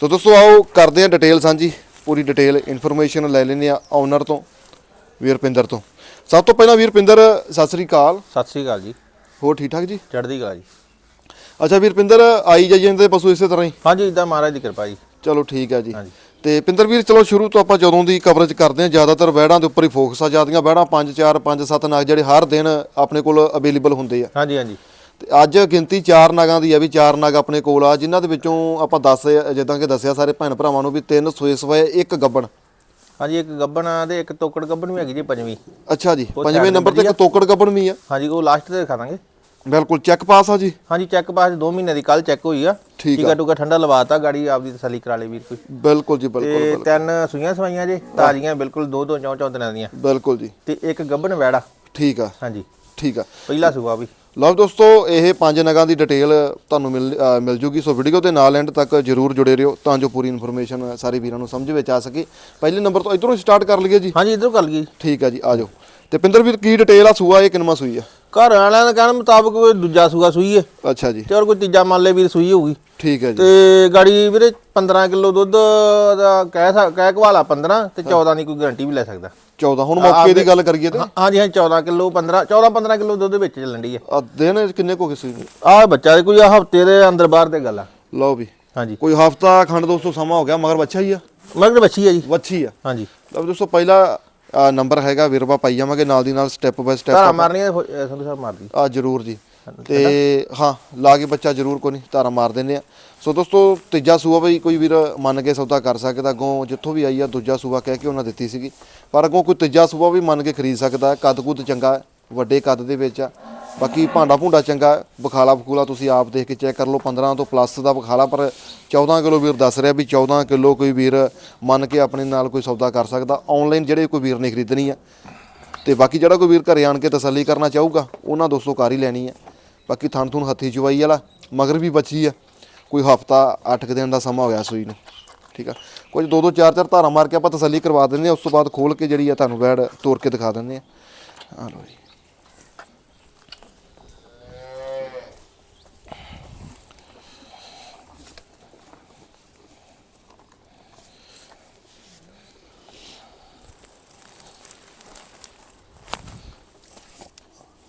ਸੋ ਦੋਸਤੋ ਆਓ ਕਰਦੇ ਆ ਡਿਟੇਲ ਸਾਂਝੀ। ਪੂਰੀ ਡਿਟੇਲ ਇਨਫੋਰਮੇਸ਼ਨ ਲੈ ਲੈਂਦੇ ਆ ਓਨਰ ਤੋਂ ਵੀਰਪਿੰਦਰ ਤੋਂ। ਸਭ ਤੋਂ ਪਹਿਲਾਂ ਵੀਰਪਿੰਦਰ ਸਤਿ ਸ੍ਰੀ ਅਕਾਲ। ਸਤਿ ਸ੍ਰੀ ਅਕਾਲ ਜੀ। ਹੋਰ ਠੀਕ ਠਾਕ ਜੀ? ਚੜ੍ਹਦੀ ਕਲਾ ਜੀ। ਅੱਛਾ ਵੀਰਪਿੰਦਰ ਆਈ ਜਾਈ ਜਾਂਦੇ ਪਸ਼ੂ ਇਸੇ ਤਰ੍ਹਾਂ ਹੀ? ਹਾਂਜੀ ਇਦਾਂ ਮਹਾਰਾਜ ਦੀ ਕਿਰਪਾ ਜੀ। ਚਲੋ ਠੀਕ ਹੈ ਜੀ। ਹਾਂਜੀ। ਤੇ ਪਿੰਦਰ ਵੀਰ ਚਲੋ ਸ਼ੁਰੂ ਤੋਂ ਆਪਾਂ ਜਦੋਂ ਦੀ ਕਵਰੇਜ ਕਰਦੇ ਆ ਜ਼ਿਆਦਾਤਰ ਵਹਿੜਾਂ ਦੇ ਉੱਪਰ ਹੀ ਫੋਕਸ ਆ ਜਾਂਦੀਆਂ ਵਹਿੜਾਂ 5 4 5 7 ਨਗ ਜਿਹੜੇ ਹਰ ਦਿਨ ਆਪਣੇ ਕੋਲ ਅਵੇਲੇਬਲ ਹੁੰਦੇ ਆ। ਹਾਂਜੀ ਹਾਂਜੀ। ਤੇ ਅੱਜ ਗਿਣਤੀ 4 ਨਗਾਂ ਦੀ ਆ ਵੀ 4 ਨਗ ਆਪਣੇ ਕੋਲ ਆ ਜਿਨ੍ਹਾਂ ਦੇ ਵਿੱਚੋਂ ਆਪਾਂ ਦੱਸ ਜਿੱਦਾਂ ਕਿ ਦੱਸਿਆ ਸਾਰੇ ਭੈਣ ਭਰਾਵਾਂ ਨੂੰ ਵੀ ਤਿੰਨ ਸੋਏ ਸਵਾਏ ਇੱਕ ਗੱਬਣ। ਹਾਂਜੀ ਇੱਕ ਗੱਬਣ ਆ ਤੇ ਇੱਕ ਤੋਕੜ ਗੱਬਣ ਵੀ ਹੈਗੀ ਜੀ ਪੰਜਵੀਂ। ਅੱਛਾ ਜੀ ਪੰਜਵੇਂ ਚਾਰ ਨੰਬਰ ਤੇ ਇੱਕ ਤੋਕੜ ਗੱਬਣ ਵੀ ਆ। ਹਾਂਜੀ ਉਹ ਲਾਸਟ ਤੇ ਦਿਖਾ ਦਾਂਗੇ। ਬਿਲਕੁਲ ਚੈੱਕ ਪਾਸ ਆ ਜੀ। ਹਾਂਜੀ ਚੈੱਕ ਪਾਸ 2 ਮਹੀਨੇ ਦੀ ਕੱਲ ਚੈੱਕ ਹੋਈ ਆ। ਠੀਕ ਟੀਕਾ ਟੂਕਾ ਠੰਡਾ ਲਵਾਤਾ ਗਾੜੀ ਆਪਦੀ ਤਸੱਲੀ ਕਰਾ ਲਈ ਵੀਰ ਕੋਈ। ਬਿਲਕੁਲ ਜੀ ਬਿਲਕੁਲ ਤੇ ਤਿੰਨ ਸੂਈਆਂ ਸਵਾਈਆਂ ਜੇ ਤਾਜ਼ੀਆਂ ਬਿਲਕੁਲ ਦੋ ਦੋ ਚੌਂ ਚੌਂ ਦਿਨਾਂ ਦੀਆਂ। ਬਿਲਕੁਲ ਜੀ। ਤੇ ਇੱਕ ਗੱਬਣ ਵੈੜਾ। ਠੀਕ ਆ। ਹਾਂਜੀ। ਠੀਕ ਆ। ਪਹਿਲਾ ਸੂਆ ਵੀ। ਲਓ ਦੋਸਤੋ ਇਹ ਪੰਜ ਨਗਾਂ ਦੀ ਡਿਟੇਲ ਤੁਹਾਨੂੰ ਮਿਲ ਮਿਲ ਜੂਗੀ। ਸੋ ਵੀਡੀਓ ਦੇ ਨਾਲ ਐਂਡ ਤੱਕ ਜਰੂਰ ਜੁੜੇ ਰਹੋ ਤਾਂ ਜੋ ਪੂਰੀ ਇਨਫੋਰਮੇਸ਼ਨ ਸਾਰੇ ਵੀਰਾਂ ਨੂੰ ਸਮਝ ਵਿੱਚ ਆ ਸਕੇ। ਪਹਿਲੇ ਨੰਬਰ ਤੋਂ ਇਧਰੋਂ ਸਟਾਰਟ ਕਰ ਲਈਏ ਜੀ। ਹਾਂਜੀ ਇਧਰੋਂ ਕਰ ਲਈ ਠੀਕ ਆ ਜੀ ਆ ਜਾਓ। ਤੇ ਪਿੰਦਰ ਵੀਰ ਕੀ ਡਿਟੇਲ ਆ ਸੂਆ ਇਹ ਕਿੰਨਵਾਂ ਸੂਈ ਆ? ਘਰ ਵਾਲਿਆਂ ਦੇ ਕਹਿਣ ਮੁਤਾਬਕ ਕੋਈ ਦੂਜਾ ਸੂਆ ਸੂਈ ਹੈ ਅੱਛਾ ਜੀ। ਤੇ ਹੋਰ ਕੋਈ ਤੀਜਾ ਮੰਨ ਲੈ ਵੀਰ ਸੂਈ ਹੋਊਗੀ। ਠੀਕ ਹੈ ਜੀ। ਤੇ ਗਾੜੀ ਵੀਰੇ 15 ਕਿਲੋ ਦੁੱਧ ਦਾ ਕਹਿ ਕਹਿ ਕਵਾਲਾ 15 ਤੇ 14 ਦੀ ਕੋਈ ਗਾਰੰਟੀ ਵੀ ਲੈ ਸਕਦਾ। 14 ਹੁਣ ਮੌਕੇ ਦੀ ਗੱਲ ਕਰੀਏ ਤੇ। ਹਾਂ- ਹਾਂਜੀ ਹਾਂ 14 ਕਿਲੋ 15 14 15 ਕਿਲੋ ਦੁੱਧ ਵਿੱਚ ਚੱਲਣ ਦੀ ਹੈ ਆ ਦਿਨ ਕਿੰਨੇ ਕੋ ਕਿਸੇ ਆਹ ਬੱਚਾ ਦੇ ਕੋਈ ਹਫ਼ਤੇ ਦੇ ਅੰਦਰ ਬਾਹਰ ਤੇ ਗੱਲ ਆ। ਲਓ ਵੀ। ਹਾਂਜੀ। ਕੋਈ ਹਫਤਾ ਖੰਡ ਦੋਸਤੋ ਸਮਾਂ ਹੋ ਗਿਆ ਮਗਰ ਬੱਚਾ ਹੀ ਆ? ਮਗਰ ਬੱਚੀ ਹੈ ਜੀ। ਵੱਛੀ ਆ। ਹਾਂਜੀ। ਲਓ ਦੋਸਤੋ ਪਹਿਲਾ ਆ, ਨੰਬਰ ਹੈਗਾ ਵਿਰਵਾ ਪਾਈ ਜਾਵਾਂਗੇ ਨਾਲ ਦੀ ਨਾਲ ਸਟੈਪ ਬਾਈ ਧਾਰਾ ਸਟੈਪ ਮਾਰਨੀਆਂ ਸੰਧੂ ਸਾਹਿਬ ਮਾਰਦੀ। ਆ ਜਰੂਰ ਜੀ। ਤੇ ਹਾਂ ਲਾ ਕੇ ਬੱਚਾ ਜਰੂਰ ਕੋਈ ਨਹੀਂ ਧਾਰਾ ਮਾਰ ਦਿੰਦੇ ਆ। ਸੋ ਦੋਸਤੋ ਤੀਜਾ ਸੂਆ ਵੀ ਕੋਈ ਵੀਰ ਮੰਨ ਕੇ ਸੌਦਾ ਕਰ ਸਕਦਾ ਅੱਗੋਂ ਜਿੱਥੋਂ ਵੀ ਆਈ ਆ ਦੂਜਾ ਸੂਆ ਕਹਿ ਕੇ ਉਹਨਾਂ ਦਿੱਤੀ ਸੀਗੀ। ਪਰ ਅੱਗੋਂ ਕੋਈ ਤੀਜਾ ਸੂਆ ਵੀ ਮੰਨ ਕੇ ਖਰੀਦ ਸਕਦਾ ਹੈ ਕੱਦ ਕੁੱਦ ਚੰਗਾ ਹੈ, ਵੱਡੇ ਕੱਦ ਦੇ ਵਿੱਚ ਆ। ਬਾਕੀ ਭਾਂਡਾ ਭੁੰਡਾ ਚੰਗਾ, ਬਖਾਲਾ ਬਖੂਲਾ ਤੁਸੀਂ ਆਪ ਦੇਖ ਕੇ ਚੈੱਕ ਕਰ ਲਓ 15 ਤੋਂ ਪਲੱਸ ਦਾ ਬਖਾਲਾ, ਪਰ 14 ਕਿਲੋ ਵੀਰ ਦੱਸ ਰਿਹਾ ਵੀ 14 ਕਿਲੋ ਕੋਈ ਵੀਰ ਮੰਨ ਕੇ ਆਪਣੇ ਨਾਲ ਕੋਈ ਸੌਦਾ ਕਰ ਸਕਦਾ। ਆਨਲਾਈਨ ਜਿਹੜੇ ਕੋਈ ਵੀਰ ਨੇ ਖਰੀਦਣੀ ਆ। ਤੇ ਬਾਕੀ ਜਿਹੜਾ ਕੋਈ ਵੀਰ ਘਰੇ ਆਣ ਕੇ ਤਸੱਲੀ ਕਰਨਾ ਚਾਹੂਗਾ, ਉਹਨਾਂ ਦੋਸਤੋ ਕਾਰ ਹੀ ਲੈਣੀ ਹੈ ਬਾਕੀ ਥਣ ਥੁਣ ਹੱਥੀ ਚਵਾਈ ਵਾਲਾ, ਮਗਰ ਵੀ ਬੱਚੀ ਆ। ਕੋਈ ਹਫਤਾ 8 ਦਿਨ ਦਾ ਸਮਾਂ ਹੋਇਆ ਸੂਈ ਨੂੰ। ਠੀਕ ਆ? ਕੁਝ ਦੋ ਦੋ ਚਾਰ ਚਾਰ ਧਾਰਾ ਮਾਰ ਕੇ ਆਪਾਂ ਤਸੱਲੀ ਕਰਵਾ ਦਿੰਦੇ ਆ, ਉਸ ਤੋਂ ਬਾਅਦ ਖੋਲ ਕੇ ਜਿਹੜੀ ਆ ਤੁਹਾਨੂੰ ਵੈੜ ਤੋੜ ਕੇ ਦਿਖਾ ਦਿੰਦੇ ਆ। ਆ ਲਓ ਜੀ।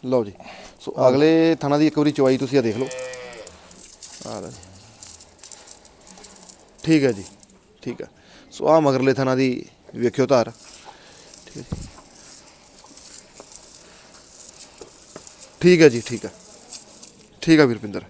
ਲਓ ਜੀ। ਸੋ ਅਗਲੇ ਥਾਣਾ ਦੀ ਇੱਕ ਵਾਰੀ ਚਵਾਈ ਤੁਸੀਂ ਆ ਦੇਖ ਲਓ। ਆ ਲਓ ਜੀ। ਠੀਕ ਹੈ ਜੀ, ਠੀਕ ਹੈ। ਸੋ ਆ ਮਗਰਲੇ ਥਾਣਾ ਦੀ ਵੇਖਿਓ ਧਾਰ। ਠੀਕ ਹੈ ਜੀ। ਠੀਕ ਹੈ ਜੀ, ਠੀਕ ਹੈ। ਠੀਕ ਹੈ ਵੀਰਪਿੰਦਰ।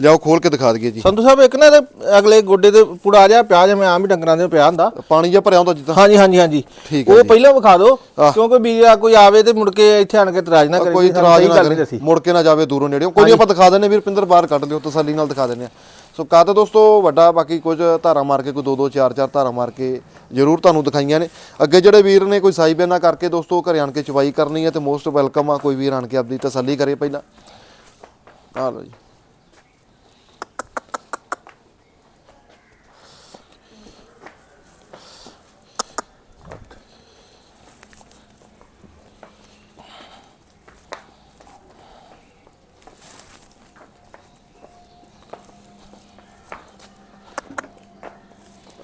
ਲਿਆਓ ਖੋਲ ਕੇ ਦਿਖਾ ਦਈਏ ਜੀ। ਸੰਧੂ ਸਾਹਿਬ ਇੱਕ ਨਾ ਇਹਦੇ ਅਗਲੇ ਗੋਡੇ ਤੇ ਪੁੜਾ ਜਿਹਾ ਪਿਆ ਜਿਵੇਂ ਆਮ ਹੀ ਡੰਗਰਾਂ ਦੇ ਪਿਆ ਹੁੰਦਾ। ਪਾਣੀ ਜਿਹਾ ਭਰਿਆ ਹੁੰਦਾ ਜਿੱਦਾਂ। ਹਾਂਜੀ ਹਾਂਜੀ ਹਾਂਜੀ। ਠੀਕ ਹੈ ਉਹ ਜੀ। ਪਹਿਲਾਂ ਵਿਖਾ ਦਿਓ। ਕਿਉਂਕਿ ਵੀਰ ਕੋਈ ਆਵੇ ਤੇ ਮੁੜ ਕੇ ਇੱਥੇ ਆਣ ਕੇ ਇਤਰਾਜ਼ ਨਾ ਕਰੇ ਕੋਈ ਇਤਰਾਜ਼ ਨਾ ਕਰੇ। ਮੁੜ ਕੇ ਨਾ ਜਾਵੇ ਦੂਰੋਂ ਨੇੜਿਓਂ। ਕੋਈ ਨਹੀਂ ਆਪਾਂ ਦਿਖਾ ਦਿੰਨੇ ਵੀਰਪਿੰਦਰ ਬਾਹਰ ਕੱਢ ਲਿਓ ਤਸੱਲੀ ਨਾਲ ਦਿਖਾ ਦਿੰਨੇ ਆ ਸੋ ਕੱਦ ਦੋਸਤੋ ਵੱਡਾ ਬਾਕੀ ਕੁਝ ਧਾਰਾ ਮਾਰ ਕੇ ਕੋਈ ਦੋ ਦੋ ਚਾਰ ਚਾਰ ਧਾਰਾ ਮਾਰ ਕੇ ਜ਼ਰੂਰ ਤੁਹਾਨੂੰ ਦਿਖਾਈਆਂ ਨੇ। ਅੱਗੇ ਜਿਹੜੇ ਵੀਰ ਨੇ ਕੋਈ ਸਾਈ ਬਿਆਨਾ ਕਰਕੇ ਦੋਸਤੋ ਘਰੇ ਆਣ ਕੇ ਚਵਾਈ ਕਰਨੀ ਹੈ ਤੇ ਮੋਸਟ ਵੈਲਕਮ ਆ ਕੋਈ ਵੀਰ ਆਣ ਕੇ ਆਪਦੀ ਤਸੱਲੀ ਕਰੇ ਪਹਿਲਾਂ। ਆ ਲਓ ਜੀ।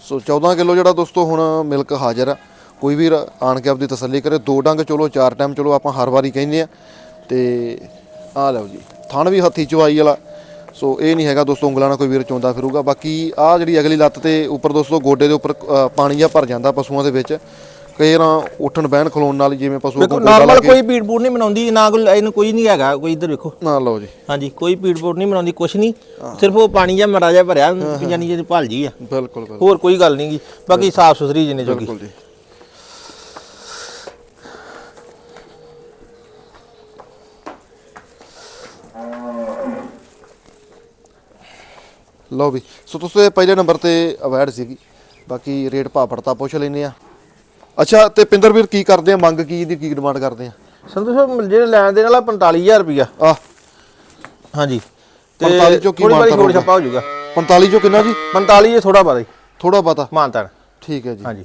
ਸੋ 14 ਕਿਲੋ ਜਿਹੜਾ ਦੋਸਤੋ ਹੁਣ ਮਿਲਕ ਹਾਜ਼ਰ ਆ। ਕੋਈ ਵੀ ਆਣ ਕੇ ਆਪਦੀ ਤਸੱਲੀ ਕਰੇ। ਦੋ ਡੰਗ ਚਲੋ, ਚਾਰ ਟਾਈਮ ਚਲੋ, ਆਪਾਂ ਹਰ ਵਾਰੀ ਕਹਿੰਦੇ ਆ। ਤੇ ਆ ਲਓ ਜੀ, ਥਣ ਵੀ ਹੱਥੀ ਚਵਾਈ ਵਾਲਾ। ਸੋ ਇਹ ਨਹੀਂ ਹੈਗਾ ਦੋਸਤੋ, ਉਂਗਲਾਂ ਨਾਲ ਕੋਈ ਵੀਰ ਚੋਂਦਾ ਫਿਰੂਗਾ। ਬਾਕੀ ਆ ਜਿਹੜੀ ਅਗਲੀ ਲੱਤ ਤੇ ਉੱਪਰ ਦੋਸਤੋ, ਗੋਡੇ ਦੇ ਉੱਪਰ ਪਾਣੀ ਜਾਂ ਭਰ ਜਾਂਦਾ ਪਸ਼ੂਆਂ ਦੇ ਵਿੱਚ। ਕਈ ਉੱਠਣ ਬਹਿਣ ਖਲੋਣ ਨਾਲ ਜਿਵੇਂ ਪਸ਼ੂ ਲਾ ਨਾਰਮਲ ਕੋਈ ਪੀੜ ਪੂੜ ਨਹੀਂ ਮਨਾਉਂਦੀ ਨਾ ਕੋਈ ਇਹਨੂੰ ਕੋਈ ਨਹੀਂ ਹੈਗਾ ਕੋਈ ਇੱਧਰ ਵੇਖੋ। ਨਾ ਲਓ ਜੀ। ਹਾਂਜੀ ਕੋਈ ਪੀੜ ਪੂੜ ਨਹੀਂ ਮਨਾਉਂਦੀ ਕੁਛ ਨਹੀਂ। ਸਿਰਫ ਉਹ ਪਾਣੀ ਜਾਂ ਮਰਾ ਜਿਹਾ ਭਰਿਆ ਯਾਨੀ ਜਿਹਦੀ ਭਾਲ ਜੀ ਆ। ਬਿਲਕੁਲ ਬਿਲਕੁਲ। ਹੋਰ ਕੋਈ ਗੱਲ ਨਹੀਂ ਗੀ ਬਾਕੀ ਸਾਫ਼ ਸੁਥਰੀ ਜਿੰਨੇ ਜੋਗੀ। ਬਿਲਕੁਲ ਜੀ। ਲਓ ਵੀ ਸੋ ਤੁਸੀਂ ਪਹਿਲੇ ਨੰਬਰ ਤੇ ਅਵਾਰਡ ਸੀਗੀ। ਬਾਕੀ ਰੇਟ ਭਾਪੜਤਾ ਪੁੱਛ ਲੈਨੇ ਆ। ਅੱਛਾ ਤੇ ਪਿੰਦਰ ਵੀਰ ਕੀ ਕਰਦੇ ਆ? ਮੰਗ ਕੀ ਦੀ ਕੀ ਡਿਮਾਂਡ ਕਰਦੇ ਆ? ਸੰਤੂ ਸਾਹਿਬ ਜਿਹੜੇ ਲੈਣ ਦੇ ਨਾਲ 45000 ਰੁਪਿਆ ਆ ਹਾਂਜੀ। 45 ਚੋਂ ਕੀ ਥੋੜੀ ਛੱਪਾ ਹੋ ਜਾਊਗਾ। 45 ਚੋਂ ਕਿੰਨਾ ਜੀ? 45 ਇਹ ਥੋੜਾ ਬਾਦਾ ਥੋੜਾ ਪਤਾ ਮਾਨਤਾਨ। ਠੀਕ ਹੈ ਜੀ। ਹਾਂਜੀ।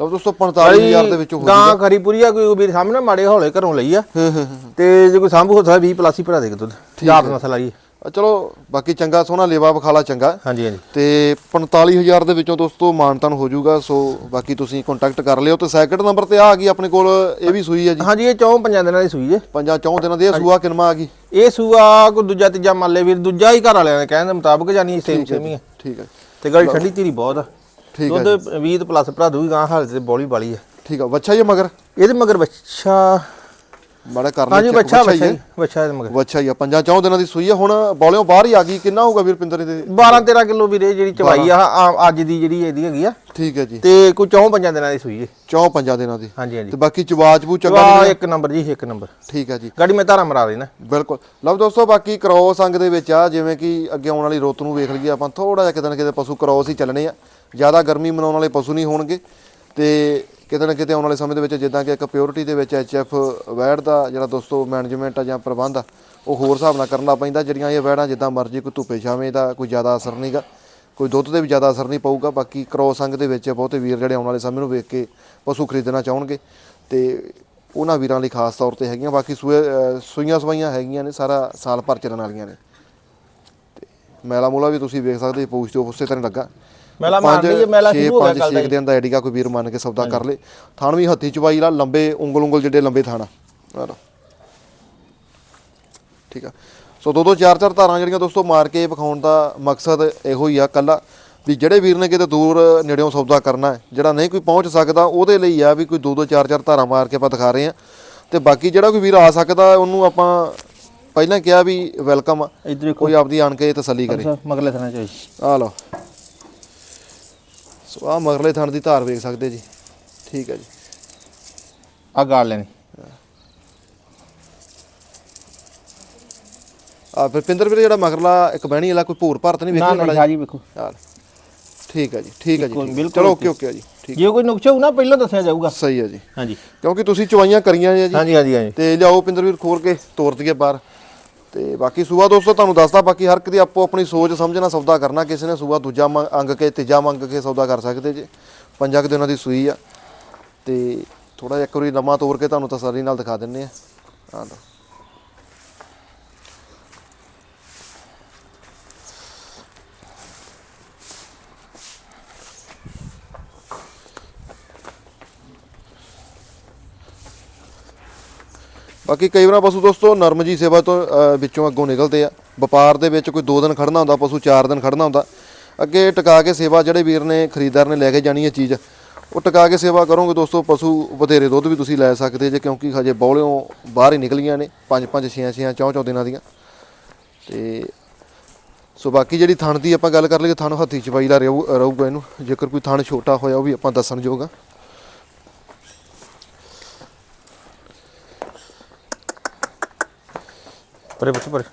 ਲਓ ਦੋਸਤੋ 45000 ਦੇ ਵਿੱਚੋਂ ਹੋ ਗਾਂ ਖਰੀ ਪੂਰੀ ਆ ਕੋਈ ਵੀਰ ਸਾਹਮਣੇ ਮਾੜੇ ਹੌਲੇ ਘਰੋਂ ਲਈ ਆ। ਹਾਂ ਹਾਂ ਹਾਂ। ਤੇ ਜੇ ਕੋਈ ਸੰਭੂ ਹੁੰਦਾ 20 ਪਲੱਸ ਹੀ ਭਰਾ ਦੇ ਦੁੱਧ। ਯਾਦ ਨਸਲ ਆਈ ਆ ਚਲੋ ਬਾਕੀ ਚੰਗਾ ਸੋਹਣਾ ਲੇਵਾ ਵਿਖਾਲਾ ਚੰਗਾ। ਹਾਂਜੀ ਹਾਂਜੀ। ਤੇ 45000 ਦੇ ਵਿੱਚੋਂ ਦੋਸਤੋ ਮਾਨਤਨ ਹੋ ਜਾਊਗਾ ਸੋ ਬਾਕੀ ਤੁਸੀਂ ਕੰਟੈਕਟ ਕਰ ਲਿਓ। ਤੇ ਸੈਕਿੰਡ ਨੰਬਰ ਤੇ ਆ ਗਈ ਆਪਣੇ ਕੋਲ ਇਹ ਵੀ ਸੂਈ ਹੈ ਜੀ। ਹਾਂਜੀ ਇਹ ਚੌਂ ਪੰਜਾਂ ਦਿਨਾਂ ਦੀ ਸੂਈ ਜੇ ਪੰਜਾਂ ਚੌਂ ਦਿਨਾਂ ਦੀ ਇਹ ਸੂਆ ਕਿਨਮਾ ਆ ਗਈ? ਇਹ ਸੂਆ ਕੋ ਦੂਜਾ ਤੀਜਾ ਮੰਨ ਲੈ ਵੀਰ ਦੂਜਾ ਹੀ ਘਰ ਵਾਲਿਆਂ ਨੇ ਕਹਿਣ ਦੇ ਮੁਤਾਬਕ ਜਾਨੀ ਸੇਮ ਸੇਮ ਹੀ ਹੈ ਠੀਕ ਹੈ। ਤੇ ਗਾੜੀ ਠੰਡੀ ਧੀਰੀ ਬਹੁਤ ਆ। ਠੀਕ ਹੈ ਦੁੱਧ 20 ਪਲੱਸ ਭਰਾ ਦੂਗੀ ਗਾਂ ਹਾਲ ਤੇ ਬੋਲੀ ਵਾਲੀ ਹੈ। ਠੀਕ ਆ ਵੱਛਾ ਹੀ ਆ ਮਗਰ? ਇਹਦੇ ਮਗਰ ਬੱਚਾ ਮਾੜਾ ਕਰ ਹਾਂਜੀ ਬੱਚਾ ਬੱਚਾ ਹੈ ਬੱਚਾ ਇਹਦੇ ਮਗਰ। ਵੱਛਾ ਹੀ ਆ। ਪੰਜਾਂ ਚੌਂ ਦਿਨਾਂ ਦੀ ਸੂਈ ਆ ਹੁਣ ਬੋਲਿਓ ਬਾਹਰ ਹੀ ਆ ਗਈ ਕਿੰਨਾ ਹੋਊਗਾ ਵੀਰ ਪਿੰਦਰ ਦੇ 12 13 ਕਿਲੋ ਵੀਰੇ ਜਿਹੜੀ ਚਵਾਈ ਆ ਆ- ਅੱਜ ਦੀ ਜਿਹੜੀ ਇਹਦੀ ਹੈਗੀ ਆ। ਠੀਕ ਹੈ ਜੀ। ਤੇ ਕੋਈ ਚੌਂ ਪੰਜਾਂ ਦਿਨਾਂ ਦੀ ਸੂਈ ਹੈ ਚੌਂ ਪੰਜਾਂ ਦਿਨਾਂ ਦੀ। ਹਾਂਜੀ ਹਾਂਜੀ। ਤੇ ਬਾਕੀ ਚਵਾਜ ਬੂ ਚੰਗਾ ਮਿਲਿਆ? ਇੱਕ ਨੰਬਰ ਜੀ ਇੱਕ ਨੰਬਰ। ਠੀਕ ਹੈ ਜੀ। ਗਾੜੀ ਮੈਂ ਧਾਰਾ ਮਰਾ ਦੇਣਾ। ਬਿਲਕੁਲ। ਲਓ ਦੋਸਤੋ ਬਾਕੀ ਕ੍ਰੋਸ ਅੰਗ ਦੇ ਵਿੱਚ ਆ ਜਿਵੇਂ ਕਿ ਅੱਗੇ ਆਉਣ ਵਾਲੀ ਰੁੱਤ ਨੂੰ ਵੇਖ ਲਈਏ ਆਪਾਂ ਥੋੜਾ ਜਿਹਾ ਕਿਤੇ ਨਾ ਕਿਤੇ ਪਸ਼ੂ ਕ੍ਰੋਸ ਹੀ ਚੱਲਣੇ ਆ। ਜ਼ਿਆਦਾ ਗਰਮੀ ਮਨਾਉਣ ਵਾਲੇ ਪਸ਼ੂ ਨਹੀਂ ਹੋਣਗੇ। ਤੇ ਕਿਤੇ ਨਾ ਕਿਤੇ ਆਉਣ ਵਾਲੇ ਸਮੇਂ ਦੇ ਵਿੱਚ ਜਿੱਦਾਂ ਕਿ ਇੱਕ ਪਿਓਰਿਟੀ ਦੇ ਵਿੱਚ ਐਚਐਫ ਵੈੜ ਦਾ ਜਿਹੜਾ ਦੋਸਤੋ ਮੈਨੇਜਮੈਂਟ ਆ ਜਾਂ ਪ੍ਰਬੰਧ ਆ, ਉਹ ਹੋਰ ਹਿਸਾਬ ਨਾਲ ਕਰਨਾ ਪੈਂਦਾ। ਜਿਹੜੀਆਂ ਇਹ ਵੈੜਾਂ ਜਿੱਦਾਂ ਮਰਜ਼ੀ ਕੋਈ ਧੁੱਪੇ ਛਾਵੇਂ ਦਾ ਕੋਈ ਜ਼ਿਆਦਾ ਅਸਰ ਨਹੀਂਗਾ ਕੋਈ ਦੁੱਧ 'ਤੇ ਵੀ ਜ਼ਿਆਦਾ ਅਸਰ ਨਹੀਂ ਪਊਗਾ, ਬਾਕੀ ਕ੍ਰੋਸ ਅੰਗ ਦੇ ਵਿੱਚ ਬਹੁਤੇ ਵੀਰ ਜਿਹੜੇ ਆਉਣ ਵਾਲੇ ਸਮੇਂ ਨੂੰ ਵੇਖ ਕੇ ਪਸ਼ੂ ਖਰੀਦਣਾ ਚਾਹਣਗੇ। ਤੇ ਉਹਨਾਂ ਵੀਰਾਂ ਲਈ ਖਾਸ ਤੌਰ ਤੇ ਹੈਗੀਆਂ, ਬਾਕੀ ਸੂਏ ਸੂਈਆਂ ਸਵਾਈਆਂ ਹੈਗੀਆਂ ਨੇ, ਸਾਰਾ ਸਾਲ ਭਰ ਚੱਲਣ ਵਾਲੀਆਂ ਨੇ। ਤੇ ਮੈਲਾ ਮੂਲਾ ਵੀ ਤੁਸੀਂ ਵੇਖ ਸਕਦੇ, ਪੂਛ ਤੇ ਉਸੇ ਤਰ੍ਹਾਂ ਲੱਗਾ। ਮੈਲਾ ਮਾਰ ਲਈਏ, ਮੈਲਾ ਸ਼ੁਰੂ ਹੋ ਗਿਆ ਕੱਲ੍ਹ ਦਾ 6 ਦਿਨ ਦਾ ਐਡੀਗਾ ਕੋਈ ਵੀਰ ਮੰਨ ਕੇ ਸੌਦਾ ਕਰ ਲੇ। ਥਣ ਵੀ ਹੱਥੀ ਚਵਾਈ ਲਾ ਲੰਬੇ ਉਂਗਲ ਉਂਗਲ ਜਿੱਡੇ ਲੰਬੇ ਥਾਣਾ ਠੀਕ ਆ। ਸੋ ਦੋ ਦੋ ਚਾਰ ਚਾਰ ਧਾਰਾਂ ਜਿਹੜੀਆਂ ਦੋਸਤੋ ਮਾਰ ਕੇ ਵਿਖਾਉਣ ਦਾ ਮਕਸਦ ਇਹੋ ਹੀ ਆ ਕੱਲਾ ਵੀ ਜਿਹੜੇ ਵੀਰ ਨੇ ਕਿਤੇ ਦੂਰ ਨੇੜਿਓਂ ਸੌਦਾ ਕਰਨਾ ਹੈ ਜਿਹੜਾ ਨਹੀਂ ਕੋਈ ਪਹੁੰਚ ਸਕਦਾ ਉਹਦੇ ਲਈ ਆ ਵੀ ਕੋਈ ਦੋ ਦੋ ਚਾਰ ਚਾਰ ਧਾਰਾਂ ਮਾਰ ਕੇ ਆਪਾਂ ਦਿਖਾ ਰਹੇ ਆ ਤੇ ਬਾਕੀ ਜਿਹੜਾ ਕੋਈ ਵੀਰ ਆ ਸਕਦਾ ਉਹਨੂੰ ਆਪਾਂ ਪਹਿਲਾਂ ਕਿਹਾ ਵੀ ਵੈਲਕਮ ਕੋਈ ਆਪਦੀ ਆਣ ਕੇ ਤਸੱਲੀ ਕਰੇ। ਮਗਲੇ ਥਣਾ ਚਾਹੀ ਆ ਲਓ। ਸੋ ਆ ਮਗਰਲੇ ਥਣ ਦੀ ਧਾਰ ਵੇਖ ਸਕਦੇ ਜੀ। ਠੀਕ ਹੈ ਜੀ। ਆ ਗਾਲ ਲੈਣੀ। ਆ ਪਿੰਦਰ ਵੀਰੇ ਜਿਹੜਾ ਮਗਰਲਾ ਇੱਕ ਬਹਿਣੀ ਵਾਲਾ ਕੋਈ ਭੂਰ ਭਾਰਤ ਨਹੀਂ ਨਾ ਵੇਖੀ ਨਾ ਨਾਲ ਸ਼ਾਜੀ ਵੇਖੋ। ਠੀਕ ਹੈ ਜੀ ਠੀਕ ਹੈ ਜੀ ਚਲੋ ਓਕੇ। ਓਕੇ ਜੀ ਠੀਕ। ਜੇ ਕੋਈ ਨੁਕਸਾ ਹੋਊ ਨਾ ਪਹਿਲਾਂ ਦੱਸਿਆ ਜਾਊਗਾ। ਸਹੀ ਹੈ ਜੀ। ਹਾਂਜੀ। ਕਿਉਂਕਿ ਤੁਸੀਂ ਚਵਾਈਆਂ ਕਰੀਆਂ ਜੀ। ਹਾਂਜੀ ਹਾਂਜੀ ਹਾਂਜੀ। ਤੇ ਲਿਆਓ ਪਿੰਦਰ ਵੀਰ ਖੋਲ ਕੇ ਤੋਰ ਦਈਏ ਬਾਹਰ। ਤੇ ਬਾਕੀ ਸੂਆ ਦੋਸਤੋ, ਤੁਹਾਨੂੰ ਦੱਸਦਾ, ਬਾਕੀ ਹਰ ਇੱਕ ਦੀ ਆਪੋ ਆਪਣੀ ਸੋਚ ਸਮਝਣਾ, ਸੌਦਾ ਕਰਨਾ, ਕਿਸੇ ਨੇ ਸੂਆ ਦੂਜਾ ਮੰਗ- ਅੰਗ ਕੇ, ਤੀਜਾ ਮੰਗ ਕੇ ਸੌਦਾ ਕਰ ਸਕਦੇ ਜੇ। ਪੰਜਾਂ ਕੁ ਦਿਨਾਂ ਦੀ ਸੂਈ ਆ। ਤੇ ਥੋੜਾ ਜਿਹਾ ਇੱਕ ਵਾਰੀ ਲੰਮਾ ਤੋਰ ਕੇ ਤੁਹਾਨੂੰ ਤਸੱਲੀ ਨਾਲ ਦਿਖਾ ਦਿੰਨੇ ਆ। ਆ ਲਓ। ਬਾਕੀ ਕਈ ਵਾਰ ਪਸ਼ੂ ਦੋਸਤੋ ਨਰਮ ਜੀ ਸੇਵਾ ਤੋਂ ਵਿੱਚੋਂ ਅੱਗੋਂ ਨਿਕਲਦੇ ਆ। ਵਪਾਰ ਦੇ ਵਿੱਚ ਕੋਈ 2 ਦਿਨ ਖੜਨਾ ਹੁੰਦਾ, ਪਸ਼ੂ 4 ਦਿਨ ਖੜਨਾ ਹੁੰਦਾ। ਅੱਗੇ ਟਿਕਾ ਕੇ ਸੇਵਾ ਜਿਹੜੇ ਵੀਰ ਨੇ, ਖਰੀਦਦਾਰ ਨੇ ਲੈ ਕੇ ਜਾਣੀ ਹੈ ਚੀਜ਼, ਉਹ ਟਿਕਾ ਕੇ ਸੇਵਾ ਕਰੋਗੇ ਦੋਸਤੋ, ਪਸ਼ੂ ਵਧੇਰੇ ਦੁੱਧ ਵੀ ਤੁਸੀਂ ਲੈ ਸਕਦੇ ਜੇ, ਕਿਉਂਕਿ ਹਜੇ ਬੌਲਿਓਂ ਬਾਹਰ ਹੀ ਨਿਕਲੀਆਂ ਨੇ 5 5 6 6 ਚੌਂ ਚੌਂ ਦਿਨਾਂ ਦੀਆਂ। ਤੇ ਸੋ ਬਾਕੀ ਜਿਹੜੀ ਥਣ ਦੀ ਆਪਾਂ ਗੱਲ ਕਰ ਲਈਏ, ਥਣ ਹੱਥੀ ਚਵਾਈ ਦਾ ਰਹੂ- ਰਹੂਗਾ ਇਹਨੂੰ। ਜੇਕਰ ਕੋਈ ਥਣ ਛੋਟਾ ਹੋਇਆ, ਉਹ ਵੀ ਆਪਾਂ ਦੱਸਣ ਜੋਗਾ ਪਰੇ ਪੁੱਛ ਪਰੇ।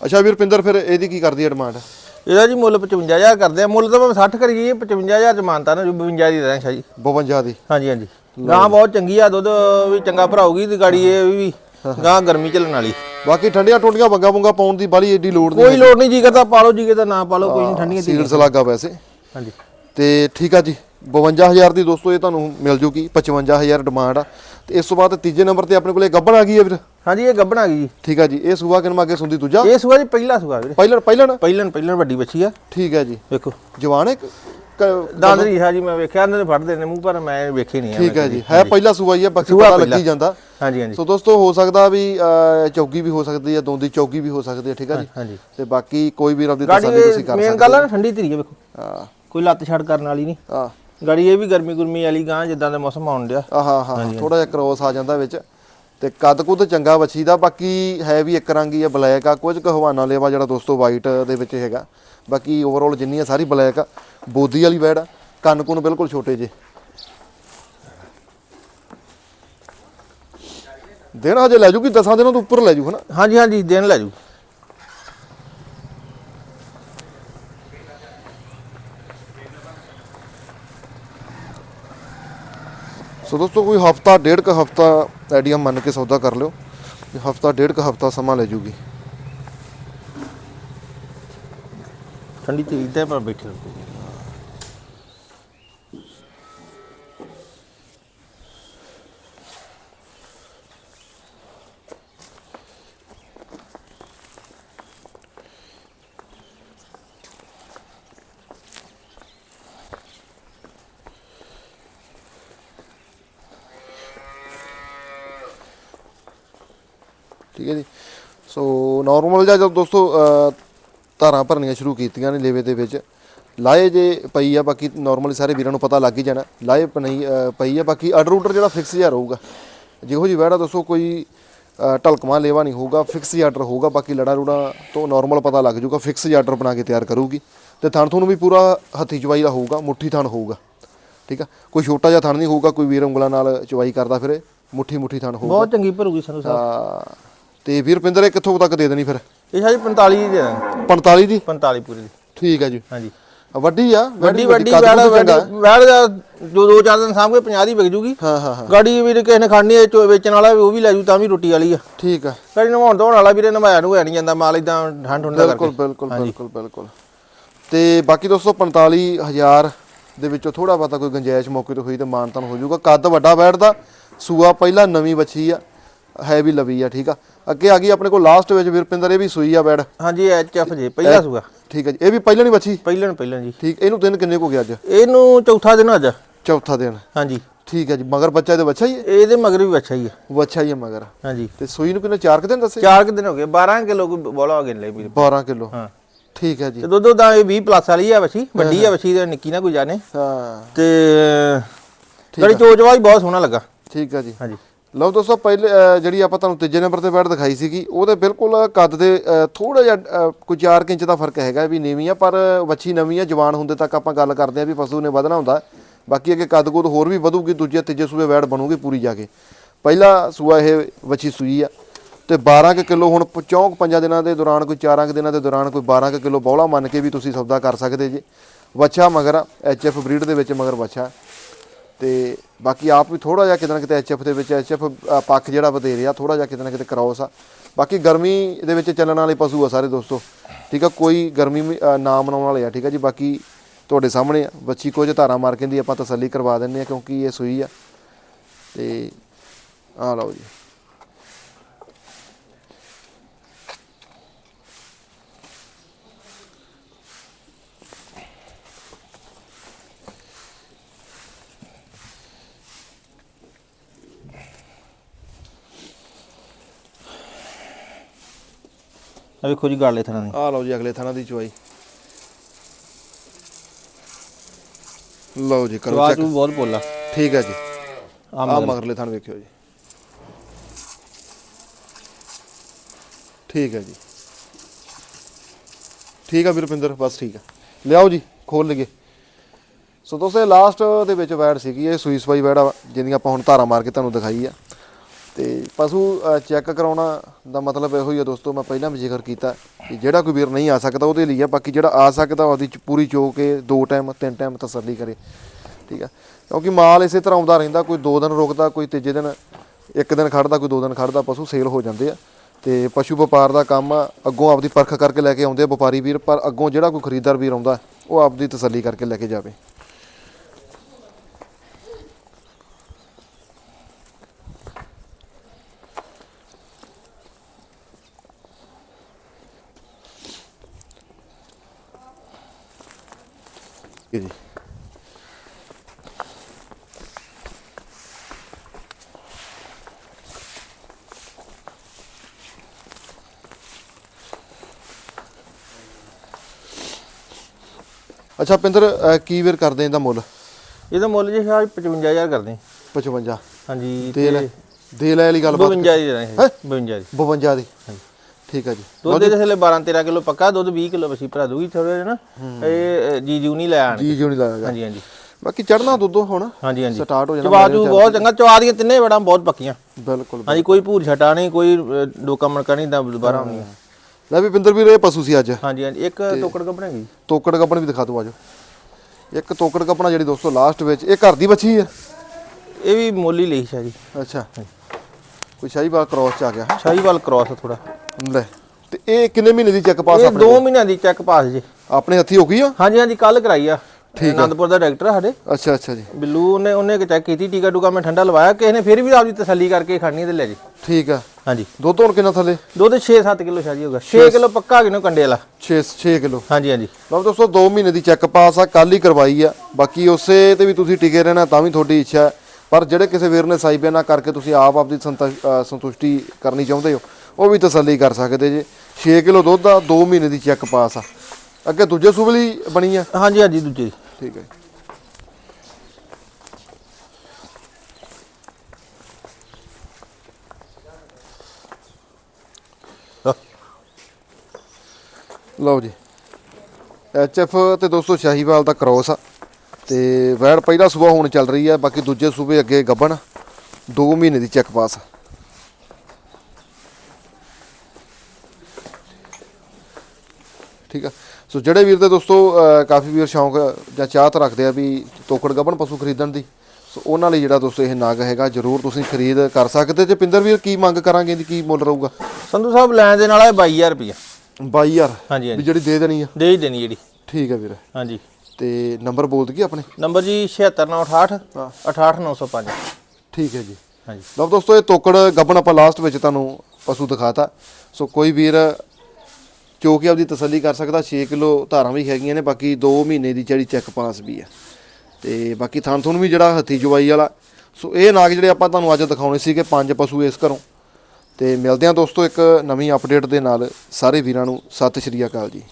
ਅੱਛਾ ਵੀਰ ਪਿੰਦਰ ਫਿਰ ਇਹਦੀ ਕੀ ਕਰਦੀ ਹੈ ਡਿਮਾਂਡ ਇਹਦਾ ਜੀ ਮੁੱਲ 55000 ਕਰਦੇ ਆ। ਮੁੱਲ ਤਾਂ ਭਾਵੇਂ 60 ਕਰੀਏ 55000 ਚ ਮਾਨਤਾ ਨਾ 52 ਦੀ ਦੇਣਾ ਸ਼ਾਜੀ 52 ਦੀ। ਹਾਂਜੀ ਹਾਂਜੀ। ਗਾਂ ਬਹੁਤ ਚੰਗੀ ਆ ਦੁੱਧ ਵੀ ਚੰਗਾ ਭਰਾਉਗੀ ਤੇ ਗਾੜੀ ਇਹ ਵੀ ਗਾਂ ਗਰਮੀ ਚੱਲਣ ਵਾਲੀ। ਬਾਕੀ ਠੰਡੀਆਂ ਟੁੰਡੀਆਂ ਵੰਗਾ ਵੰਗਾ ਪਾਉਣ ਦੀ ਬਾਲੀ ਏਡੀ ਲੋੜ ਨਹੀਂ ਕੋਈ ਲੋੜ ਨਹੀਂ ਜੀ ਕਰਦਾ ਪਾਲੋ ਜੀ ਕਰਦਾ ਨਾ ਪਾਲੋ ਕੋਈ ਨਹੀਂ ਠੰਡੀਆਂ ਦੀ ਸੀਡਸ ਲੱਗਾ ਵੈਸੇ। ਹਾਂਜੀ। ਤੇ ਠੀਕ ਆ ਜੀ 52000 ਦੀ ਦੋਸਤੋ ਇਹ ਤੁਹਾਨੂੰ ਮਿਲ ਜੂਗੀ 55000 ਡਿਮਾਂਡ ਆ। ਤੇ ਇਸ ਤੋਂ ਬਾਅਦ ਤੀਜੇ ਨੰਬਰ ਤੇ ਆਪਣੇ ਕੋਲੇ ਗੱਬਣ ਆ ਗਈ ਹੈ ਵੀਰ? ਹਾਂਜੀ ਇਹ ਗੱਬਣਾ ਗਈ ਜੀ। ਠੀਕ ਆ ਜੀ ਇਹ ਸੂਆ ਕਿਨਮਾ ਅੱਗੇ ਸੁੰਦੀ ਦੂਜਾ? ਇਹ ਸੁਆ ਜੀ ਪਹਿਲਾ ਸੁਆ ਵੀਰੇ। ਪਹਿਲਣ ਪਹਿਲਣ? ਪਹਿਲਣ ਪਹਿਲਣ ਵੱਡੀ ਬੱਚੀ ਆ। ਠੀਕ ਹੈ ਜੀ। ਵੇਖੋ। ਜਵਾਨ ਹੈ ਕ- ਕ- ਦਾਦਰੀ ਹਾਂ ਜੀ ਮੈਂ ਵੇਖਿਆ ਇਹਨਾਂ ਨੇ ਫੜਦੇ ਨੇ ਮੂੰਹ ਪਰ ਮੈਂ ਵੇਖੀ ਨਹੀਂ ਆ। ਠੀਕ ਹੈ ਜੀ ਹੈ ਪਹਿਲਾ ਸੂਆ ਹੀ ਹੈ ਬਾਕੀ ਪਤਾ। ਲੱਗੀ ਜਾਂਦਾ। ਹਾਂਜੀ ਹਾਂਜੀ। ਸੋ ਦੋਸਤੋ ਹੋ ਸਕਦਾ ਵੀ ਚੌਗੀ ਵੀ ਹੋ ਸਕਦੀ ਹੈ ਦੋਂਦੀ ਚੌਗੀ ਵੀ ਹੋ ਸਕਦੀ ਹੈ ਠੀਕ ਆ ਜੀ। ਤੇ ਬਾਕੀ ਕੋਈ ਵੀ ਰੱਬ ਦੀ ਤਸੱਲੀ ਤੁਸੀਂ ਕਰ ਮੇਨ ਸਕਦੇ ਗੱਲ ਆ ਠੰਡੀ ਧੀਰੀ ਆ ਵੇਖੋ। ਆ ਕੋਈ ਲੱਤ ਛੱਡ ਕਰਨ ਵਾਲੀ ਨਹੀਂ। ਆ ਗਾੜੀ ਇਹ ਵੀ ਗਰਮੀ ਗੁਰਮੀ ਵਾਲੀ ਗਾਂ ਜਿੱਦਾਂ ਦੇ ਮੌਸਮ ਆਉਣ ਡਿਆ। ਆਹ ਹਾਂ ਹਾਂ ਥੋੜਾ ਜਿਹਾ ਕ੍ਰੋਸ ਆ ਜਾਂਦਾ ਵਿੱਚ। ਤੇ ਕੱਦ ਕੁੱਦ ਚੰਗਾ ਵੱਛੀ ਦਾ ਬਾਕੀ ਹੈ ਵੀ ਇੱਕ ਰੰਗ ਆ ਬਲੈਕ ਆ। ਕੁਝ ਕੁ ਹਵਾਨਾ ਲੇਵਾ ਜਿਹੜਾ ਦੋਸਤੋ ਵਾਈਟ ਦੇ ਵਿੱਚ ਹੈਗਾ। ਬਾਕੀ ਓਵਰਆਲ ਜਿੰਨੀ ਆ ਸਾਰੀ ਬਲੈਕ ਆ ਬੋਦੀ ਵਾਲੀ ਵੈੜ ਆ ਕੰਨ ਕੁੰਨ ਬਿਲਕੁਲ ਛੋਟੇ ਜੇ। ਦਿਨ ਹਜੇ ਲੈ ਜੂਗੀ 10 ਦਿਨਾਂ ਤੋਂ ਉੱਪਰ ਲੈ ਜੂ ਹਨਾ? ਹਾਂਜੀ ਹਾਂਜੀ ਦਿਨ ਲੈ ਜੂ। ਸੋ ਦੋਸਤੋ, ਕੋਈ ਹਫਤਾ, ਡੇਢ ਕ ਹਫਤਾ ਆਈਡੀਆ ਮੰਨ ਕੇ ਸੌਦਾ ਕਰ ਲਿਓ। ਹਫਤਾ, ਡੇਢ ਕ ਹਫਤਾ ਸਮਾਂ ਲੈ ਜੂਗੀ। ਠੰਡੀ ਧੀਰੀ ਤੇ ਪਰ ਬੈਠੇ ਰਹੋ ਠੀਕ ਹੈ ਜੀ ਸੋ ਨਾਰਮਲ ਜਿਹਾ ਜਦੋਂ ਦੋਸਤੋ ਧਾਰਾਂ ਭਰਨੀਆਂ ਸ਼ੁਰੂ ਕੀਤੀਆਂ ਨੇ ਲੇਵੇ ਦੇ ਵਿੱਚ ਲਾਏ ਜੇ ਪਈ ਆ ਬਾਕੀ ਨਾਰਮਲੀ ਸਾਰੇ ਵੀਰਾਂ ਨੂੰ ਪਤਾ ਲੱਗ ਹੀ ਜਾਣਾ। ਲਾਏ ਪਈ ਅਹ, ਪਈ ਆ ਬਾਕੀ ਆਰਡਰ ਆਰਡਰ ਜਿਹੜਾ ਫਿਕਸ ਜਿਹਾ ਰਹੂਗਾ। ਜਿਹੋ ਜੀ ਵਹਿੜਾ ਦੱਸੋ ਕੋਈ ਢਲਕਵਾਂ ਲੇਵਾ ਨਹੀਂ ਹੋਊਗਾ ਫਿਕਸ ਹੀ ਆਰਡਰ ਹੋਊਗਾ ਬਾਕੀ ਲੜਾ ਰੂੜਾ ਤੋਂ ਨਾਰਮਲ ਪਤਾ ਲੱਗ ਜਾਊਗਾ ਫਿਕਸ ਹੀ ਆਰਡਰ ਬਣਾ ਕੇ ਤਿਆਰ ਕਰੂਗੀ। ਤੇ ਥਣ ਤੁਹਾਨੂੰ ਵੀ ਪੂਰਾ ਹੱਥੀ ਚਵਾਈ ਦਾ ਹੋਊਗਾ ਮੁੱਠੀ ਥਣ ਹੋਊਗਾ। ਠੀਕ ਆ? ਕੋਈ ਛੋਟਾ ਜਿਹਾ ਥਣ ਨਹੀਂ ਹੋਊਗਾ ਕੋਈ ਵੀਰ ਉਂਗਲਾਂ ਨਾਲ ਚਵਾਈ ਕਰਦਾ ਫਿਰੇ ਮੁੱਠੀ ਮੁੱਠੀ ਥਣ ਹੋਊਗਾ। ਬਹੁਤ ਚੰਗੀ ਭਰੂਗੀ ਸਾਨੂੰ ਸਾਹਿਬ ਤਾਂ ਵੀਰ ਰੁਪਿੰਦਰ ਇਹ ਕਿੱਥੋਂ ਤੱਕ ਦੇ ਦੇਣੀ ਫਿਰ? ਇਹ ਜੀ 45 ਦੀ ਦੇ ਦਾਂਗੇ 45 ਦੀ? 45 ਪੂਰੀ ਦੀ। ਠੀਕ ਹੈ ਜੀ। ਹਾਂਜੀ। ਵੱਡੀ ਆ ਵੱਡੀ ਵੱਡੀ ਵੈੜ। ਵੈੜ ਦਾ ਜੋ ਦੋ ਚਾਰ ਦਿਨ ਕੇ 50 ਦੀ ਵਿਕ ਜੂਗੀ। ਹਾਂ ਹਾਂ ਹਾਂ। ਗਾੜੀ ਵੀ ਕਿਸੇ ਨੇ ਖੜਨੀ ਹੈ ਚੋ ਵੇਚਣ ਵਾਲਾ ਵੀ ਉਹ ਵੀ ਲੈ ਜੂ ਤਾਂ ਵੀ ਰੋਟੀ ਵਾਲੀ ਆ। ਠੀਕ ਆ। ਗਾੜੀ ਨਵਾਉਣ ਧੋਣ ਵਾਲਾ ਵੀਰੇ ਨਵਾਇਆ ਨੂੰ ਨਹੀਂ ਜਾਂਦਾ ਮਾਲ ਇਦਾਂ ਠੰਡ ਠੰਡਾ ਬਿਲਕੁਲ ਕਰਕੇ। ਬਿਲਕੁਲ ਬਿਲਕੁਲ ਬਿਲਕੁਲ ਤੇ ਬਾਕੀ ਦੋਸਤੋ 45000 ਦੇ ਵਿੱਚੋਂ ਥੋੜਾ ਬਹੁਤਾ ਕੋਈ ਗੁੰਜਾਇਸ਼ ਮੌਕੇ ਤੇ ਹੋਈ ਤੇ ਮਾਨਤਨ ਹੋ ਜਾਊਗਾ। ਕੱਦ ਵੱਡਾ ਬੈਠਦਾ ਸੂਆ ਪਹਿਲਾਂ ਨਵੀਂ ਬੱਚੀ ਆ। ਹੈ ਵੀ ਲਵੀ ਆ ਠੀਕ ਆ? ਅੱਗੇ ਆ ਗਈ ਆਪਣੇ ਕੋਲ ਲਾਸਟ ਵਿੱਚ ਵੀਰਪਿੰਦਰ ਇਹ ਵੀ ਸੂਈ ਆ ਬੈੜ ਹਾਂਜੀ ਐਚ ਐਫ ਜੇ ਪਹਿਲਾ ਸੂਗਾ ਠੀਕ ਹੈ ਜੀ। ਇਹ ਵੀ ਪਹਿਲਾਂ ਨਹੀਂ ਬੱਚੀ? ਪਹਿਲਣ ਪਹਿਲਣ ਜੀ। ਠੀਕ ਇਹਨੂੰ ਦਿਨ ਕਿੰਨੇ ਕੋ ਗਿਆ ਅੱਜ? ਇਹਨੂੰ ਚੌਥਾ ਦਿਨ ਅੱਜ। ਚੌਥਾ ਦਿਨ। ਹਾਂਜੀ। ਠੀਕ ਹੈ ਜੀ ਮਗਰ ਬੱਚਾ ਇਹਦੇ ਬੱਚਾ ਹੀ ਹੈ? ਇਹਦੇ ਮਗਰ ਵੀ ਅੱਛਾ ਹੀ ਆ। ਬੱਚਾ ਹੀ ਹੈ ਮਗਰ। ਹਾਂਜੀ। ਤੇ ਸੂਈ ਨੂੰ ਕਿੰਨੇ 4 ਦਿਨ ਦੱਸੇ? ਚਾਰ ਕੁ ਦਿਨ ਹੋ ਗਏ 12 ਕਿਲੋ ਕੋਈ ਬੋਲਾ ਹੋ ਗਏ ਲੈ ਵੀਰੇ। 12 ਕਿਲੋ। ਹਾਂ। ਠੀਕ ਹੈ ਜੀ। ਤੇ ਦੁੱਧ ਦਾ ਇਹ 20 ਪਲੱਸ ਵਾਲੀ ਆ ਵਛੀ ਵੱਡੀ ਆ ਵਛੀ ਤੇ ਨਿੱਕੀ ਨਾ ਕੋਈ ਜਾਣੇ। ਹਾਂ। ਤੇ ਗੜੀ ਚੋਜਵਾ ਵੀ ਬਹੁਤ ਸੋਹਣਾ ਲੱਗਾ। ਠੀਕ ਹੈ ਜੀ। ਹਾਂਜੀ। ਲਓ ਦੋਸਤੋ ਪਹਿਲੇ ਜਿਹੜੀ ਆਪਾਂ ਤੁਹਾਨੂੰ ਤੀਜੇ ਨੰਬਰ ਤੇ ਬੈਠ ਦਿਖਾਈ ਸੀਗੀ ਉਹਦੇ ਬਿਲਕੁਲ ਕੱਦ ਦੇ ਥੋੜਾ ਜਿਹਾ ਅਹ, ਕੋਈ 4 ਇੰਚ ਦਾ ਫ਼ਰਕ ਹੈਗਾ ਵੀ ਨੀਵੀਂ ਆ ਪਰ ਵੱਛੀ ਨਵੀਂ ਆ ਜਵਾਨ ਹੁੰਦੇ ਤੱਕ ਆਪਾਂ ਗੱਲ ਕਰਦੇ ਆ ਵੀ ਪਸ਼ੂ ਨੇ ਵਧਣਾ ਹੁੰਦਾ। ਬਾਕੀ ਅੱਗੇ ਕੱਦ ਕੁੱਦ ਹੋਰ ਵੀ ਵਧੂਗੀ ਦੂਜੇ ਤੀਜੇ ਸੂਏ ਵੈੜ ਬਣੂਗੀ ਪੂਰੀ ਜਾ ਕੇ। ਪਹਿਲਾ ਸੂਆ ਇਹ ਵੱਛੀ ਸੂਈ ਆ ਤੇ 12 ਕੁ ਕਿਲੋ ਹੁਣ ਪ- ਚੌਂਕ ਪੰਜਾਂ ਦਿਨਾਂ ਦੇ ਦੌਰਾਨ ਕੋਈ 4 ਕੁ ਦਿਨਾਂ ਦੇ ਦੌਰਾਨ ਕੋਈ 12 ਕੁ ਕਿਲੋ ਬੌਲਾ ਮੰਨ ਕੇ ਵੀ ਤੁਸੀਂ ਸੌਦਾ ਕਰ ਸਕਦੇ ਜੇ। ਵੱਛਾ ਮਗਰ ਐਚਐਫ ਬਰੀਡ ਦੇ ਵਿੱਚ ਮਗਰ ਵੱਛਾ। ਤੇ ਬਾਕੀ ਆਪ ਵੀ ਥੋੜਾ ਜਿਹਾ ਕਿਤੇ ਨਾ ਕਿਤੇ ਐਚਐਫ ਦੇ ਵਿੱਚ ਐਚਐਫ ਪੱਖ ਜਿਹੜਾ ਵਧੇਰੇ ਆ ਥੋੜਾ ਜਿਹਾ ਕਿਤੇ ਨਾ ਕਿਤੇ ਕ੍ਰਾਸ ਆ। ਬਾਕੀ ਗਰਮੀ ਦੇ ਵਿੱਚ ਚੱਲਣ ਵਾਲੇ ਪਸ਼ੂ ਆ ਸਾਰੇ ਦੋਸਤੋ। ਠੀਕ ਆ, ਕੋਈ ਗਰਮੀ ਨਾ ਮਨਾਉਣ ਵਾਲੇ ਆ, ਠੀਕ ਆ ਜੀ। ਬਾਕੀ ਤੁਹਾਡੇ ਸਾਹਮਣੇ ਆ। ਬੱਚੀ ਕੁਝ ਧਾਰਾ ਮਾਰ ਕੇ ਦੀ ਆਪਾਂ ਤਸੱਲੀ ਕਰਵਾ ਦਿੰਨੇ ਆ ਕਿਉਂਕਿ ਇਹ ਸੂਈ ਆ। ਤੇ ਆ ਲਓ ਜੀ। ਆ ਵੇਖੋ ਜੀ ਗਾਲੇ ਥਣਾ ਦੀ। ਆ ਲਓ ਜੀ ਅਗਲੇ ਥਾਣਾ ਦੀ ਚੁਆਈ। ਲਓ ਜੀ ਕਰੋ ਚੈੱਕ। ਬਹੁਤ ਬੋਲਾ। ਠੀਕ ਹੈ ਜੀ। ਆ ਆ ਮਗਰ ਮਗਰਲੇ ਥਾਣ ਵੇਖਿਓ ਜੀ। ਠੀਕ ਹੈ ਜੀ। ਠੀਕ ਆ ਵੀਰਪਿੰਦਰ ਬਸ ਠੀਕ ਆ। ਲਿਆਓ ਜੀ ਖੋਲ ਲਈਏ। ਸੋ ਦੋਸਤੋ ਲਾਸਟ ਦੇ ਵਿੱਚ ਵੈੜ ਸੀਗੀ ਇਹ ਸੂਈ ਸਵਾਈ ਵੈੜ ਆ, ਜਿਹਦੀਆਂ ਆਪਾਂ ਹੁਣ ਧਾਰਾ ਮਾਰ ਕੇ ਤੁਹਾਨੂੰ ਦਿਖਾਈ ਆ। ਤੇ ਪਸ਼ੂ ਚੈੱਕ ਕਰਾਉਣਾ ਦਾ ਮਤਲਬ ਇਹੋ ਹੀ ਆ ਦੋਸਤੋ, ਮੈਂ ਪਹਿਲਾਂ ਵੀ ਜ਼ਿਕਰ ਕੀਤਾ ਕਿ ਜਿਹੜਾ ਕੋਈ ਵੀਰ ਨਹੀਂ ਆ ਸਕਦਾ ਉਹਦੇ ਲਈ ਆ, ਬਾਕੀ ਜਿਹੜਾ ਆ ਸਕਦਾ ਉਹਦੀ ਪੂਰੀ ਚੋ ਕੇ ਦੋ ਟਾਈਮ ਤਿੰਨ ਟਾਈਮ ਤਸੱਲੀ ਕਰੇ, ਠੀਕ ਆ? ਕਿਉਂਕਿ ਮਾਲ ਇਸੇ ਤਰ੍ਹਾਂ ਆਉਂਦਾ ਰਹਿੰਦਾ, ਕੋਈ ਦੋ ਦਿਨ ਰੁਕਦਾ, ਕੋਈ ਤੀਜੇ ਦਿਨ, ਇੱਕ ਦਿਨ ਖੜਦਾ, ਕੋਈ ਦੋ ਦਿਨ ਖੜਦਾ, ਪਸ਼ੂ ਸੇਲ ਹੋ ਜਾਂਦੇ ਆ। ਤੇ ਪਸ਼ੂ ਵਪਾਰ ਦਾ ਕੰਮ ਆ, ਅੱਗੋਂ ਆਪਦੀ ਪਰਖ ਕਰਕੇ ਲੈ ਕੇ ਆਉਂਦੇ ਆ ਵਪਾਰੀ ਵੀਰ, ਪਰ ਅੱਗੋਂ ਜਿਹੜਾ ਕੋਈ ਖਰੀਦਦਾਰ ਵੀਰ ਆਉਂਦਾ, ਉਹ ਆਪਦੀ ਤਸੱਲੀ ਕਰਕੇ ਲੈ ਕੇ ਜਾਵੇ। ਜੀ ਜੀ। ਅੱਛਾ ਪਿੰਦਰ ਅਹ, ਕੀ ਵੀਰ ਕਰਦੇ ਇਹਦਾ ਮੁੱਲ? ਇਹਦਾ ਮੁੱਲ ਜੀ ਸ਼ਾਹ 55000 ਕਰਦੇ 55 ਹਾਂਜੀ ਲੈ ਦੇ ਲੈ ਵਾਲੀ ਗੱਲਬਾਤ 52 ਦੀ ਦੇਣਾ ਹੈ? 52 ਦੀ। 52 ਦੀ। ਠੀਕ ਆ ਜੀ। ਦੁੱਧ ਦੇ ਥੱਲੇ 12 13 ਕਿਲੋ ਪੱਕਾ ਦੁੱਧ 20 ਕਿਲੋ ਵਸੀ ਭਰਾ ਦੂਗੀ ਥੋੜਾ ਜਿਹਾ ਨਾ ਇਹ ਜੀ ਜੂ ਨਹੀਂ ਲੈ ਆਣ ਜੀ ਜਿਉਂ ਨਹੀਂ ਲਾਇਆ ਹਾਂਜੀ ਹਾਂਜੀ। ਬਾਕੀ ਚੜਨਾ ਦੁੱਧ ਹੁਣ ਹਾਂਜੀ ਹਾਂਜੀ। ਸਟਾਰਟ ਹੋ ਜਾਣਾ ਚਵਾ ਬਹੁਤ ਚੰਗਾ ਚਵਾ ਦੀਆਂ ਤਿੰਨੇ ਬੜਾ ਬਹੁਤ ਪੱਕੀਆਂ। ਬਿਲਕੁਲ ਹਾਂਜੀ ਕੋਈ ਭੂਰ ਛਟਾ ਨਹੀਂ ਕੋਈ ਡੋਕਾ ਮਣਕਾ ਨਹੀਂ ਦਾ ਦੁਬਾਰਾ ਆਉਣੀ ਲੈ ਵੀ ਪਿੰਦਰ ਵੀਰ ਇਹ ਪਸ਼ੂ ਸੀ ਅੱਜ। ਹਾਂਜੀ ਹਾਂਜੀ। ਇੱਕ ਟੋਕੜ ਕੱਪੜੇ ਗਈ ਤੋਕੜ ਕੱਪਣ ਵੀ ਦਿਖਾ ਦਿਓ ਆਜੋ ਇੱਕ ਤੋਕੜ ਕੱਪਣਾ ਜਿਹੜੀ ਦੋਸਤੋ ਲਾਸਟ ਵਿੱਚ ਇਹ ਘਰ ਦੀ ਬੱਚੀ ਹੈ ਇਹ ਵੀ ਮੁੱਲ ਲਈ ਸ਼ਾਹ। ਜੀ ਅੱਛਾ। ਕੋਈ ਸ਼ਾਹੀਵਾਲ ਕ੍ਰੋਸ ਚ ਆ ਗਿਆ। ਸ਼ਾਹੀਵਾਲ ਕ੍ਰਾਸ ਥੋੜਾ ਲੈ ਤੇ ਇਹ ਕਿੰਨੇ ਮਹੀਨੇ ਦੀ ਚੈੱਕ ਪਾਸ ਇਹ ਆਪਣੇ 2 ਮਹੀਨਿਆਂ ਦੀ ਚੈੱਕ ਪਾਸ ਜੀ। ਆਪਣੇ ਹੱਥੀ ਹੋ ਗਈ ਆ? ਹਾਂਜੀ ਹਾਂਜੀ ਕੱਲ ਕਰਾਈ ਆ। ਆਨੰਦਪੁਰ ਦਾ ਡਾਕਟਰ ਸਾਡੇ। ਅੱਛਾ ਅੱਛਾ ਜੀ। ਬਿੱਲੂ ਉਹਨੇ ਉਹਨੇ ਚੈੱਕ ਕੀਤੀ ਟੀਕਾ ਟੂਕਾ ਮੈਂ ਠੰਡਾ ਲਵਾਇਆ ਕਿਸੇ ਨੇ ਫਿਰ ਵੀ ਆਪਦੀ ਤਸੱਲੀ ਕਰਕੇ ਖਾਣੀ ਤੇ ਲੈ ਜੀ। ਠੀਕ ਆ। ਹਾਂਜੀ। ਦੁੱਧ ਹੁਣ ਕਿੰਨਾ ਥੱਲੇ? ਦੁੱਧ 6-7 ਕਿਲੋ ਸ਼ਾਜੀ ਹੋਗਾ 6 ਕਿਲੋ ਪੱਕਾ ਕਿਨੋ ਕੰਡੇ ਵਾਲਾ? 6 6 ਕਿਲੋ। ਹਾਂਜੀ ਹਾਂਜੀ। ਲਓ ਦੋਸਤੋ 2 ਮਹੀਨੇ ਦੀ ਚੈੱਕ ਪਾਸ ਆ ਕੱਲ ਹੀ ਕਰਵਾਈ ਆ। ਬਾਕੀ ਉਸੇ ਤੇ ਵੀ ਤੁਸੀਂ ਟਿਕੇ ਰਹਿਣਾ ਤਾਂ ਵੀ ਤੁਹਾਡੀ ਇੱਛਾ ਪਰ ਜਿਹੜੇ ਕਿਸੇ ਵੀਰ ਨੇ ਸਾਈ ਬਿਆਨਾ ਕਰਕੇ ਤੁਸੀਂ ਆਪ ਆਪਦੀ ਸੰਤੁਸ਼ਟੀ ਕਰਨੀ ਚਾਹੁੰਦੇ ਹੋ ਉਹ ਵੀ ਤਸੱਲੀ ਕਰ ਸਕਦੇ ਜੇ। 6 ਕਿਲੋ ਦੁੱਧ ਆ 2 ਮਹੀਨੇ ਦੀ ਚੈੱਕ ਪਾਸ ਆ। ਅੱਗੇ ਦੂਜੇ ਸੂਬੇ ਲਈ ਬਣੀ ਆ? ਹਾਂਜੀ ਹਾਂਜੀ ਦੂਜੇ। ਠੀਕ ਹੈ ਲਓ ਜੀ। ਐਚ ਐਫ ਤੇ ਦੋਸਤੋ ਸ਼ਾਹੀਵਾਲ ਦਾ ਕ੍ਰੋਸ ਆ। ਤੇ ਵੈੜ ਪਹਿਲਾ ਸੂਬਾ ਹੁਣ ਚੱਲ ਰਹੀ ਹੈ ਬਾਕੀ ਦੂਜੇ ਸੂਬੇ ਅੱਗੇ ਗੱਬਣ। 2 ਮਹੀਨੇ ਦੀ ਚੈੱਕ ਪਾਸ ਆ। ਠੀਕ ਆ। ਸੋ ਜਿਹੜੇ ਵੀਰ ਦੇ ਦੋਸਤੋ ਕਾਫੀ ਵੀਰ ਸ਼ੌਂਕ ਜਾਂ ਚਾਹਤ ਰੱਖਦੇ ਆ ਵੀ ਤੋਕੜ ਗੱਬਣ ਪਸ਼ੂ ਖਰੀਦਣ ਦੀ ਸੋ ਉਹਨਾਂ ਲਈ ਜਿਹੜਾ ਦੋਸਤੋ ਇਹ ਨਾਗ ਹੈਗਾ ਜਰੂਰ ਤੁਸੀਂ ਖਰੀਦ ਕਰ ਸਕਦੇ। ਤੇ ਪਿੰਦਰ ਵੀਰ ਕੀ ਮੰਗ ਕਰਾਂਗੇ ਇਹਦੀ? ਕੀ ਮੁੱਲ ਰਹੂਗਾ? ਸੰਧੂ ਸਾਹਿਬ ਲੈਣ ਦੇ ਨਾਲ ਹੈ 22000 ਰੁਪਇਆ 22000 ਹਾਂਜੀ ਵੀ ਹਾਂਜੀ ਜਿਹੜੀ ਦੇ ਦੇਣੀ ਆ? ਦੇ ਹੀ ਦੇਣੀ ਜਿਹੜੀ। ਠੀਕ ਹੈ ਵੀਰ। ਹਾਂਜੀ। ਤੇ ਨੰਬਰ ਬੋਲ ਦਈਏ ਆਪਣੇ? ਨੰਬਰ ਜੀ 76968 ਹਾਂ। 68905 ਠੀਕ ਹੈ ਜੀ। ਹਾਂਜੀ। ਲਓ ਦੋਸਤੋ ਇਹ ਤੋਕੜ ਗੱਬਣ ਆਪਾਂ ਲਾਸਟ ਵਿੱਚ ਤੁਹਾਨੂੰ ਪਸ਼ੂ ਦਿਖਾਤਾ। ਸੋ ਕੋਈ ਵੀਰ ਜੋ ਕਿ ਆਪਦੀ ਤਸੱਲੀ ਕਰ ਸਕਦਾ 6 ਕਿਲੋ ਧਾਰਾਂ ਵੀ ਹੈਗੀਆਂ ਨੇ, ਬਾਕੀ 2 ਮਹੀਨੇ ਦੀ ਜਿਹੜੀ ਚੈੱਕ ਪਾਸ ਵੀ ਆ। ਤੇ ਬਾਕੀ ਥਾਂ ਥੁਣ ਵੀ ਜਿਹੜਾ ਹੱਥੀ ਜਵਾਈ ਵਾਲਾ। ਸੋ ਇਹ ਨਾਗ ਜਿਹੜੇ ਆਪਾਂ ਤੁਹਾਨੂੰ ਅੱਜ ਦਿਖਾਉਣੇ ਸੀਗੇ, ਪੰਜ ਪਸ਼ੂ ਇਸ ਘਰੋਂ। ਤੇ ਮਿਲਦੇ ਹਾਂ ਦੋਸਤੋ ਇੱਕ ਨਵੀਂ ਅਪਡੇਟ ਦੇ ਨਾਲ। ਸਾਰੇ ਵੀਰਾਂ ਨੂੰ ਸਤਿ ਸ਼੍ਰੀ ਅਕਾਲ ਜੀ।